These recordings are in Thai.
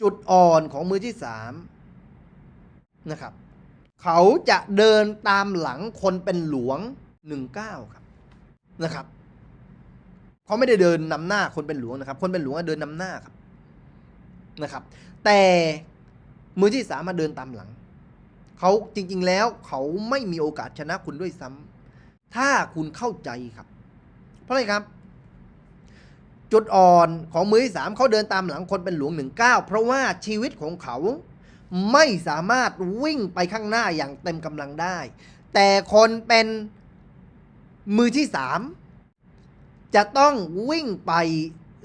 จุดอ่อนของมือที่สามนะครับ เขาจะเดินตามหลังคนเป็นหลวงหนึ่งเก้าครับนะครับเขาไม่ได้เดินนำหน้าคนเป็นหลวงนะครับ คนเป็นหลวงเดินนำหน้าครับนะครับ แต่มือที่สามมาเดินตามหลังเขาจริง ๆ แล้วเขาไม่มีโอกาสชนะคุณด้วยซ้ำถ้าคุณเข้าใจครับ เพราะอะไรครับ จุดอ่อนของมือที่สามเขาเดินตามหลังคนเป็นหลวงหนึ่งเก้าเพราะว่าชีวิตของเขาไม่สามารถวิ่งไปข้างหน้าอย่างเต็มกำลังได้ แต่คนเป็นมือที่สามจะต้องวิ่งไป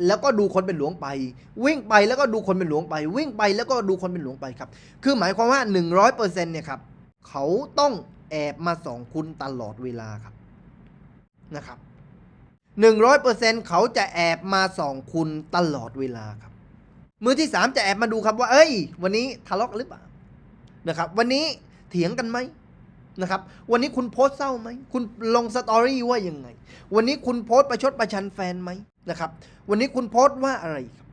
แล้วก็ดูคนเป็นหลวงไป วิ่งไปแล้วก็ดูคนเป็นหลวงไป วิ่งไปแล้วก็ดูคนเป็นหลวงไปครับ คือหมายความว่า 100%เนี่ยครับเขาต้องแอบมาส่องคุณตลอดเวลาครับนะครับ หนึ่งร้อยเปอร์เซ็นเขาจะแอบมาส่องคุณตลอดเวลาครับ มือที่สามจะแอบมาดูครับว่า เอ้ย วันนี้ทะเลาะหรือเปล่านะครับ วันนี้เถียงกันไหมนะครับ วันนี้คุณโพสเศร้าไหม คุณลงสตอรี่ว่ายังไง วันนี้คุณโพสประชดประชันแฟนไหมนะครับ วันนี้คุณโพสว่าอะไรครับ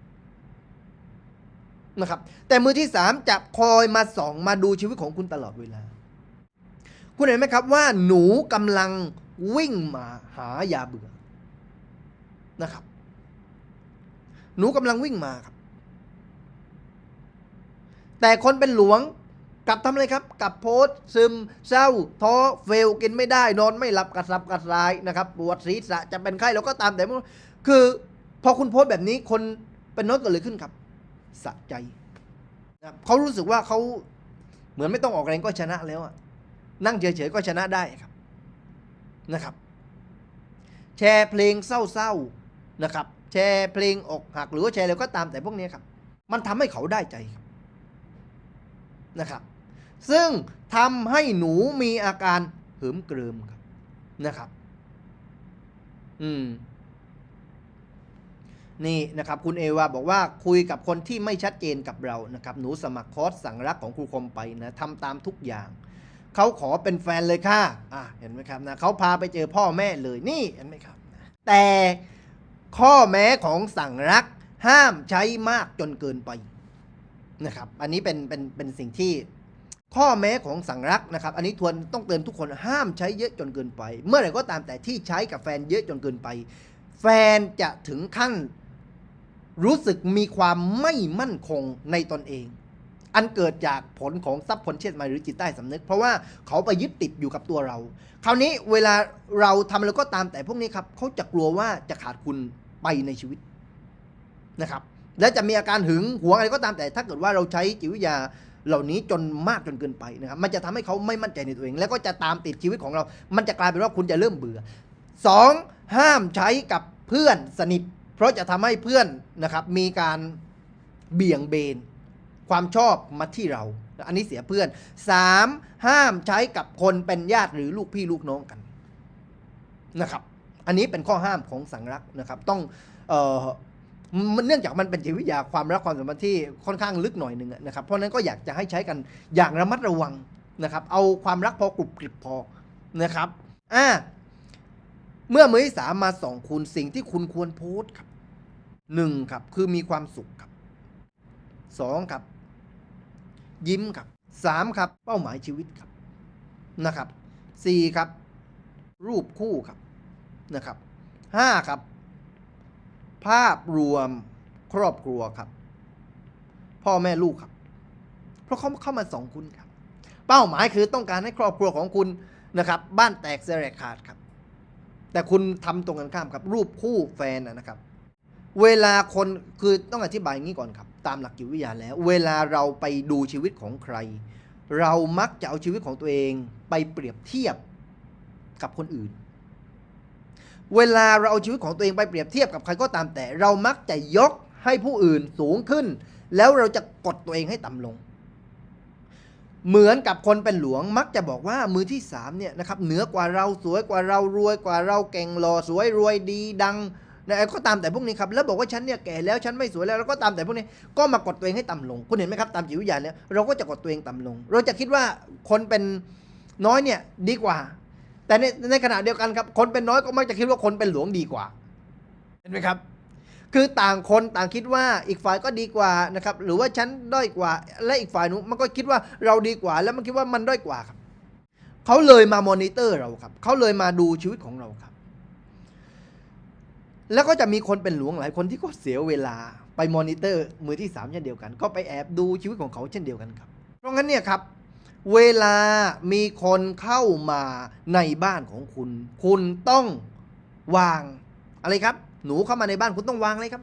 นะครับ แต่มือที่สามจะคอยมาส่องมาดูชีวิตของคุณตลอดเวลา คุณเห็นไหมครับว่าหนูกำลังวิ่งมาหายาเบื่อ นะครับ หนูกำลังวิ่งมาครับ แต่คนเป็นหลวงกลับทำอะไรครับกลับโพสซึมเศร้าท้อเฟลกินไม่ได้ นอนไม่หลับกระสับกระส่ายนะครับปวดศีรษะจะเป็นไข้แล้วก็ตามแต่ไม่รู้คือ พอคุณโพสแบบนี้คนเป็นโน้ตเกิดอะไรขึ้นครับสะใจนะครับเขารู้สึกว่าเขาเหมือนไม่ต้องออกแรงก็ชนะแล้วอะนั่งเฉยๆก็ชนะได้ครับนะครับ แชร์เพลงเศร้าๆ นะครับ แชร์เพลงอกหักหรือว่าแชร์อะไรก็ตามแต่พวกนี้ครับ มันทำให้เขาได้ใจนะครับ ซึ่งทำให้หนูมีอาการเหิมเกริมครับนะครับ อืม นี่นะครับ คุณเอวาบอกว่าคุยกับคนที่ไม่ชัดเจนกับเรานะครับ หนูสมัครคอร์สสั่งรักของครูคมไปนะทำตามทุกอย่างเขาขอเป็นแฟนเลยค่ะ อะ เห็นไหมครับนะเขาพาไปเจอพ่อแม่เลยนี่ เห็นไหมครับ แต่ ข้อแม้ของสั่งรัก ห้ามใช้มากจนเกินไปนะครับ อันนี้เป็นเป็นเป็นสิ่งที่ข้อแม้ของสั่งรักนะครับ อันนี้ทวนต้องเตือนทุกคนห้ามใช้เยอะจนเกินไป เมื่อไหร่ก็ตามแต่ที่ใช้กับแฟนเยอะจนเกินไป แฟนจะถึงขั้นรู้สึกมีความไม่มั่นคงในตนเอง อันเกิดจากผลของซับคอนเชียสมาหรือจิตใต้สำนึก เพราะว่าเขาไปยึดติดอยู่กับตัวเรา คราวนี้เวลาเราทำอะไรก็ตามแต่พวกนี้ครับเขาจะกลัวว่าจะขาดคุณ ไปในชีวิตนะครับ และจะมีอาการหึงหวงอะไรก็ตามแต่ ถ้าเกิดว่าเราใช้จิตวิทยาเหล่านี้จนมากจนเกินไปนะครับ มันจะทำให้เขาไม่มั่นใจในตัวเอง แล้วก็จะตามติดชีวิตของเรา มันจะกลายเป็นว่าคุณจะเริ่มเบื่อสองห้ามใช้กับเพื่อนสนิท เพราะจะทำให้เพื่อนนะครับ มีการเบี่ยงเบน ความชอบมาที่เรา อันนี้เสียเพื่อนสามห้ามใช้กับคนเป็นญาติหรือลูกพี่ลูกน้องกันนะครับ อันนี้เป็นข้อห้ามของสังรักนะครับ ต้องเอ่อมันเนื่องจากมันเป็นจิตวิทยาความรักความสัมพันธ์ที่ค่อนข้างลึกหน่อยหนึ่งนะครับ เพราะนั้นก็อยากจะให้ใช้กันอย่างระมัดระวังนะครับ เอาความรักพอกรุบกริบพอนะครับอ่าเมื่อมือที่สามมาสองคุณสิ่งที่คุณควรโพสครับหนึ่งครับคือมีความสุขครับสองครับ ยิ้มครับสามครับ เป้าหมายชีวิตครับนะครับสี่ครับ รูปคู่ครับ นะครับห้าครับ ภาพรวมครอบครัวครับ พ่อแม่ลูกครับ เพราะเขาเข้ามาสองคุณครับ เป้าหมายคือต้องการให้ครอบครัวของคุณนะครับ บ้านแตกเสลกขาดครับ แต่คุณทำตรงกันข้ามครับ รูปคู่แฟนนะครับ เวลาคนคือต้องอธิบายงี้ก่อนครับ ตามหลักจิตวิทยาแล้ว เวลาเราไปดูชีวิตของใคร เรามักจะเอาชีวิตของตัวเอง ไปเปรียบเทียบกับคนอื่น เวลาเราเอาชีวิตของตัวเองไปเปรียบเทียบกับใครก็ตามแต่ เรามักจะยกให้ผู้อื่นสูงขึ้น แล้วเราจะกดตัวเองให้ต่ำลง เหมือนกับคนเป็นหลวงมักจะบอกว่ามือที่สามเนี่ยนะครับเหนือกว่าเราสวยกว่าเรารวยกว่าเราเก่งหล่อสวยรวยดีดังนะก็ตามแต่พวกนี้ครับแล้วบอกว่าฉันเนี่ยแก่แล้วฉันไม่สวยแล้วแล้วก็ตามแต่พวกนี้ก็มากดตัวเองให้ต่ำลง คุณเห็นไหมครับตามจิตวิทยาเนี่ยเราก็จะกดตัวเองต่ำลง เราจะคิดว่าคนเป็นน้อยเนี่ยดีกว่า แต่ในในขณะเดียวกันครับ คนเป็นน้อยก็มักจะคิดว่าคนเป็นหลวงดีกว่า เห็นไหมครับ คือต่างคนต่างคิดว่าอีกฝ่ายก็ดีกว่านะครับ หรือว่าฉันด้อยกว่า และอีกฝ่ายนู้นมันก็คิดว่าเราดีกว่า แล้วมันคิดว่ามันด้อยกว่าครับเขาเลยมามอนิเตอร์เราครับเขาเลยมาดูชีวิตของเราครับ แล้วก็จะมีคนเป็นหลวงหลายคนที่ก็เสียเวลาไปมอนิเตอร์มือที่สามเช่นเดียวกัน ก็ไปแอบดูชีวิตของเขาเช่นเดียวกันครับ เพราะงั้นเนี่ยครับ เวลามีคนเข้ามาในบ้านของคุณ คุณต้องวางอะไรครับ หนูเข้ามาในบ้านคุณต้องวางอะไรครับ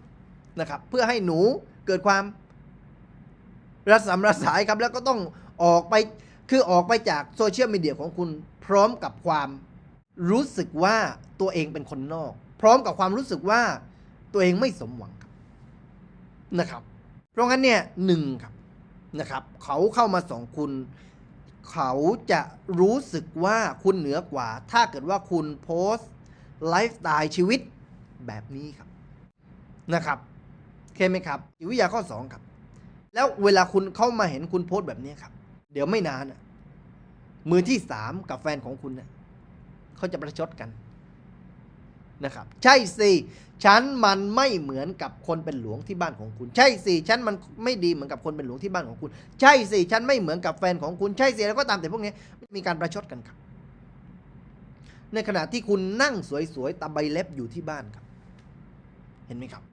นะครับ เพื่อให้หนูเกิดความระสำระสายครับ แล้วก็ต้องออกไปคือออกไปจากโซเชียลมีเดียของคุณ พร้อมกับความรู้สึกว่าตัวเองเป็นคนนอก พร้อมกับความรู้สึกว่าตัวเองไม่สมหวังครับนะครับ เพราะงั้นเนี่ยหนึ่งครับนะครับ เขาเข้ามาสองคุณ เขาจะรู้สึกว่าคุณเหนือกว่า ถ้าเกิดว่าคุณโพสต์ไลฟ์สไตล์ชีวิตแบบนี้ครับนะครับโอเคไหมครับจิตวิทยาข้อ 2 ครับ แล้วเวลาคุณเข้ามาเห็นคุณโพสต์แบบนี้ครับ เดี๋ยวไม่นานมือที่สามกับแฟนของคุณเนี่ยเขาจะประชดกัน นะครับ ใช่สิฉันมันไม่เหมือนกับคนเป็นหลวงที่บ้านของคุณ ใช่สิฉันมันไม่ดีเหมือนกับคนเป็นหลวงที่บ้านของคุณ ใช่สิฉันไม่เหมือนกับแฟนของคุณใช่สิแล้วก็ตามแต่พวกนี้มีการประชดกันครับ ในขณะที่คุณนั่งสวยๆตะใบเล็บอยู่ที่บ้านครับ เห็นไหมครับ